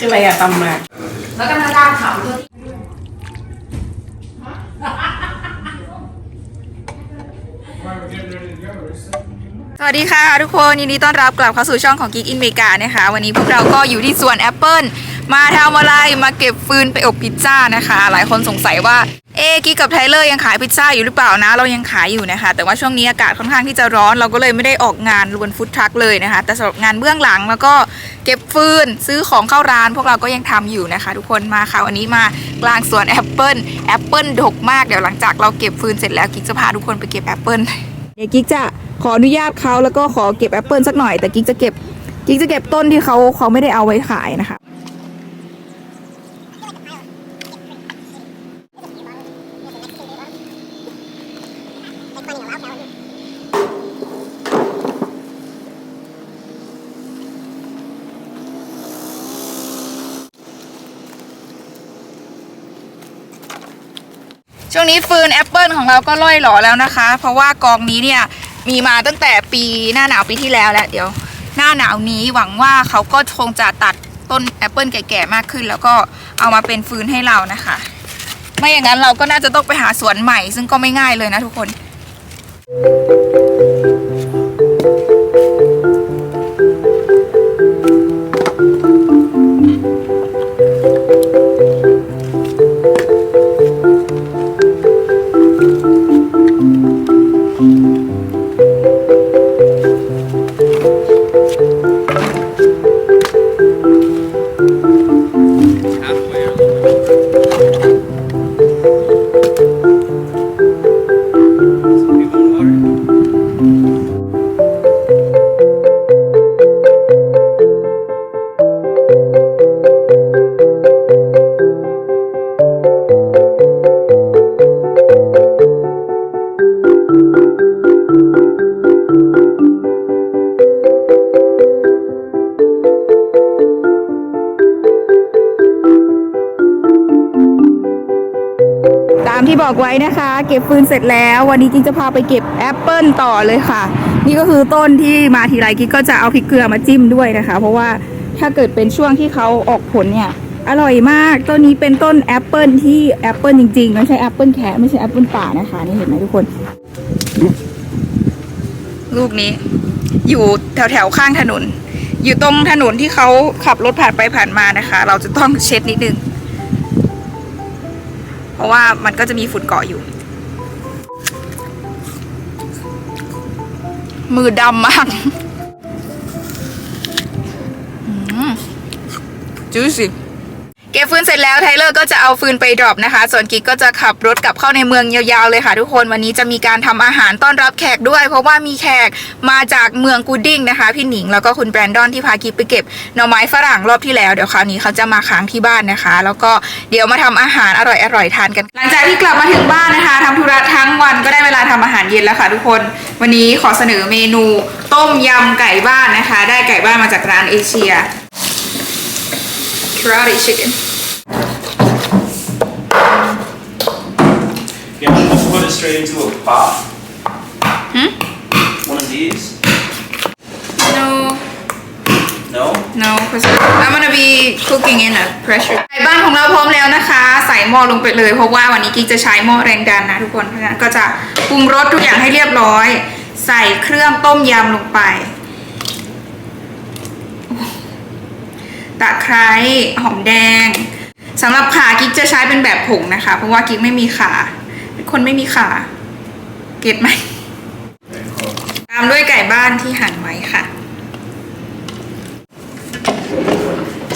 คืออะไรอะตำมาแล้วก็มาด้านเขาด้วยสวัสดีค่ะทุกคนยินดีต้อนรับกลับเข้าสู่ช่องของ Geek in Mega นะคะ วันนี้พวกเราก็อยู่ที่สวนแอปเปิลมาทำอะไรมาเก็บฟืนไปอบพิซซ่านะคะ หลายคนสงสัยว่า เอกิ๊กกับไทเลอร์ยังขายพิซซ่าอยู่หรือเปล่านะ เรายังขายอยู่นะคะ แต่ว่าช่วงนี้อากาศค่อนข้างที่จะร้อนเราก็เลยไม่ได้ออกงานบนฟุตทรัคเลยนะคะ แต่สำหรับงานเบื้องหลังแล้วก็เก็บฟืนซื้อของเข้าร้าน พวกเราก็ยังทำอยู่นะคะ ทุกคนมาค่ะวันนี้มากลางสวนแอปเปิลแอปเปิลดกมากเดี๋ยวหลังจากเราเก็บฟืนเสร็จแล้วกิ๊กจะพาทุกคนไปเก็บแอปเปิลเดี๋ยวกิ๊กจะขออนุญาตเขาแล้วก็ขอเก็บแอปเปิลสักหน่อยแต่กิ๊กจะเก็บกิ๊กจะเก็บต้นที่เขาเขาไม่ได้เอาไว้ขายนะคะ ช่วงนี้ฟืนแอปเปิลของเราก็ล่อยหลอแล้วนะคะ เพราะว่ากองนี้เนี่ยมีมาตั้งแต่ปีหน้าหนาวปีที่แล้วแหละเดี๋ยว หน้าหนาวนี้หวังว่าเขาก็คงจะตัดต้นแอปเปิลแก่ๆมากขึ้น แล้วก็เอามาเป็นฟืนให้เรานะคะ ไม่อย่างนั้นเราก็น่าจะต้องไปหาสวนใหม่ ซึ่งก็ไม่ง่ายเลยนะทุกคน Thank you. บอกไว้นะคะ เก็บฟืนเสร็จแล้ว วันนี้กิ๊กจะพาไปเก็บแอปเปิลต่อเลยค่ะ นี่ก็คือต้นที่มาทีไรกิ๊กก็จะเอาพริกเกลือมาจิ้มด้วยนะคะ เพราะว่าถ้าเกิดเป็นช่วงที่เขาออกผลเนี่ยอร่อยมากต้นนี้เป็นต้นแอปเปิลที่แอปเปิลจริงๆไม่ใช่แอปเปิลแคะไม่ใช่แอปเปิลป่านะคะนี่เห็นไหมทุกคน ลูกนี้ อยู่แถวแถวๆข้างถนน อยู่ตรงถนนที่เขาขับรถผ่านไปผ่านมานะคะ เราจะต้องเช็ดนิดนึง เพราะว่ามันก็จะมีฝุ่นเกาะอยู่ มือดำมากจูสิ ก็บฟืนเสร็จแล้วไทเลอร์ก็จะเอาฟืนไปดรอปนะคะ ส่วนกิ๊กก็จะขับรถกลับเข้าในเมืองยาวๆเลยค่ะ ทุกคนวันนี้จะมีการทำอาหารต้อนรับแขกด้วย เพราะว่ามีแขกมาจากเมืองกูดดิ้งนะคะ พี่หนิงแล้วก็คุณแบรนดอนที่พากิ๊กไปเก็บหน่อไม้ฝรั่งรอบที่แล้วเดี๋ยวคราวนี้เขาจะมาค้างที่บ้านนะคะ แล้วก็เดี๋ยวมาทำอาหารอร่อยๆทานกัน หลังจากที่กลับมาถึงบ้านนะคะทำธุระทั้งวันก็ได้เวลาทำอาหารเย็นแล้วค่ะ ทุกคนวันนี้ขอเสนอเมนูต้มยำไก่บ้านนะคะ ได้ไก่บ้านมาจากร้านเอเชีย Karate chicken You want to put it straight into a pot? Hmm? One of these? no No? no because I'm gonna be cooking in a pressure ไก่บ้านของเราพร้อมแล้วนะคะ ใส่หม้อลงไปเลย เพราะว่าวันนี้กิ๊กจะใช้หม้อแรงดันนะทุกคน เพราะฉะนั้นก็จะปรุงรสทุกอย่างให้เรียบร้อย ใส่เครื่องต้มยำลงไป ตะไคร้หอมแดงสำหรับขากิ๊กจะใช้เป็นแบบผงนะคะ เพราะว่ากิ๊กไม่มีขาเป็นคนไม่มีขา เก็ตไหมตามด้วยไก่บ้านที่หั่นไว้ค่ะ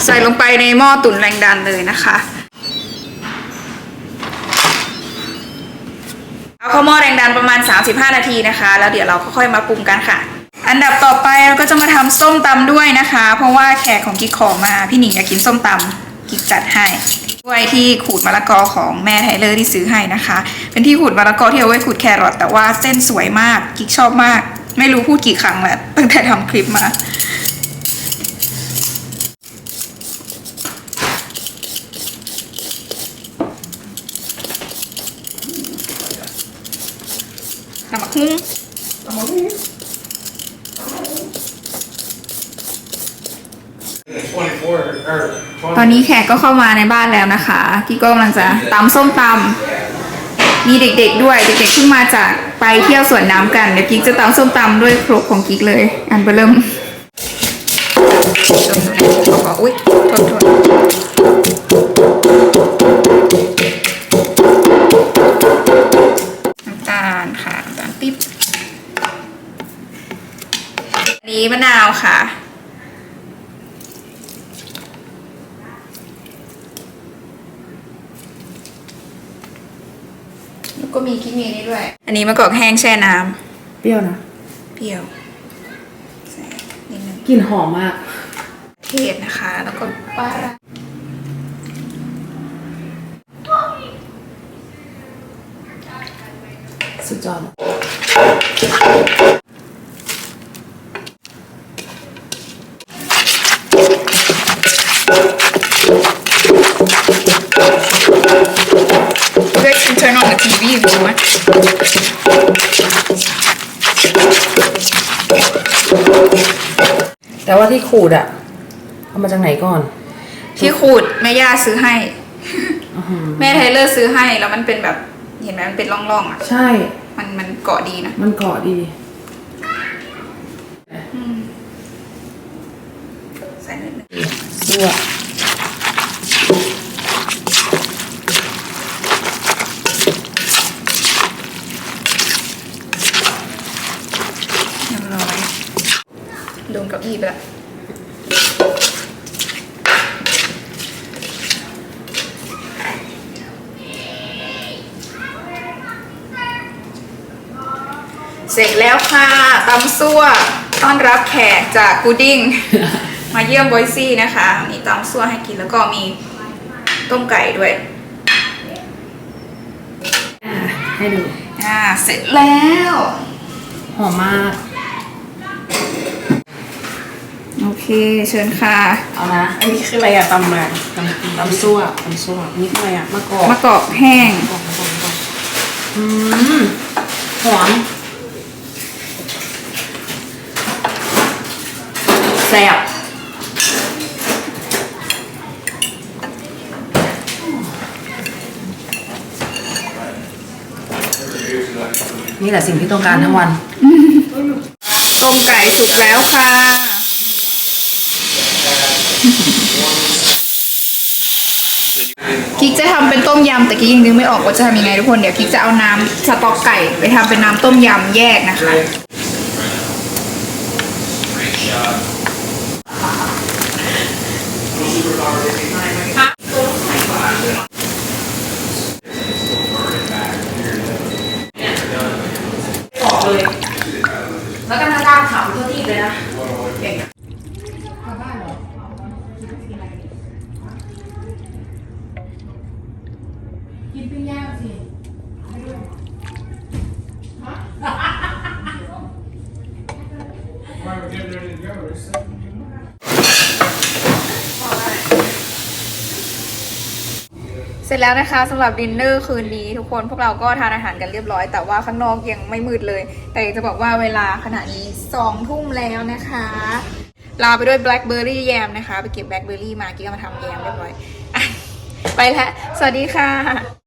ใส่ลงไปในหม้อตุ๋นแรงดันเลยนะคะเอาเข้าหม้อแรงดันประมาณ 35 นาทีนะคะ แล้วเดี๋ยวเราค่อยมาปรุงกันค่ะ อันดับต่อไปเราก็จะมาทำส้มตำด้วยนะคะ เพราะว่าแขกของกิ๊กขอมาพี่หนิงอยากกินส้มตำกิ๊กจัดให้ด้วยที่ขูดมะละกอของแม่ไทเลอร์ที่ซื้อให้นะคะ เป็นที่ขูดมะละกอที่เอาไว้ขูดแครอทแต่ว่าเส้นสวยมากกิ๊กชอบมาก ไม่รู้พูดกี่ครั้งแล้วตั้งแต่ทำคลิปมาทำมะคุ้ง Twenty-four ตอนนี้แขกก็เข้ามาในบ้านแล้วนะคะกิ๊กก็กำลังจะตำส้มตำมีเด็กๆด้วยเด็กๆเพิ่งมาจากไปเที่ยวสวนน้ำกันเดี๋ยวกิ๊กจะตำส้มตำด้วยครกของกิ๊กเลย อันเบอร์เริ่มออุ้ยโทษโทษน้ำตาลค่ะน้ำตาลปิ๊บอันนี้มะนาวค่ะ แล้ว ก็มีกิ๊กมีนี่ด้วย อันนี้มะกอกแห้งแช่น้เปรี้ยวนะำเปรี้ยวใส่นิดนึงกลิ่นหอมมาก เทศนะคะ แล้วก็ปลาร้าสุดยอด ว่าที่ขูดอะเอามาจากไหนก่อน ที่ขูดแม่ย่าซื้อให้ แม่ไทเลอร์ซื้อให้แล้วมันเป็นแบบ เห็นไหมมันเป็นร่องๆอะ ใช่ มันมันเกาะดีนะ มันเกาะดีใส่นิดนึงซั่วเรียบร้อย ลงเก้าอี้ไปละเสร็จแล้วค่ะตำซั่วต้อนรับแขกจากกูดดิ้ง มาเยี่ยมบอยซี่นะคะ มีตำซั่วให้กินแล้วก็มีต้มไก่ด้วยอะให้ดูอ่าเสร็จแล้ว หอมมาก โอ เคเชิญค่ะเอานะอันนี้คืออะไรอะตำมาตำตำซั่วตำซั่วนี่คืออะไรอะมะกอกมะกอกแห้งมะกอกมะกอกมะกอกอืมหอมแซ่บนี่แหละสิ่งที่ต้องการทั้งวัน ต้มไก่สุกแล้วค่ะ กิ๊กจะทำเป็นต้ มยำแต่กิ๊กยังนึกไม่ออกว่าจะทำยังไงทุกคนเดี๋ยวกิ๊กจะเอาน้ำสต๊อกไก่ ไปทำเป็นน้ำต้มยำแยกนะคะ แล้วก็หน้าด้านขาวตัวที่เลยนะ เสร็จแล้วนะคะสำหรับดินเนอร์คืนนี้ทุกคนพวกเราก็ทานอาหารกันเรียบร้อย แต่ว่าข้างนอกยังไม่มืดเลย แต่จะบอกว่าเวลาขณะนี้สองทุ่มแล้วนะคะลาไปด้วยแบล็คเบอร์รี่แยมนะคะ ไปเก็บแบล็คเบอร์รี่มากิ๊กเอามาทำแยมเรียบร้อยไปแล้วสวัสดีค่ะ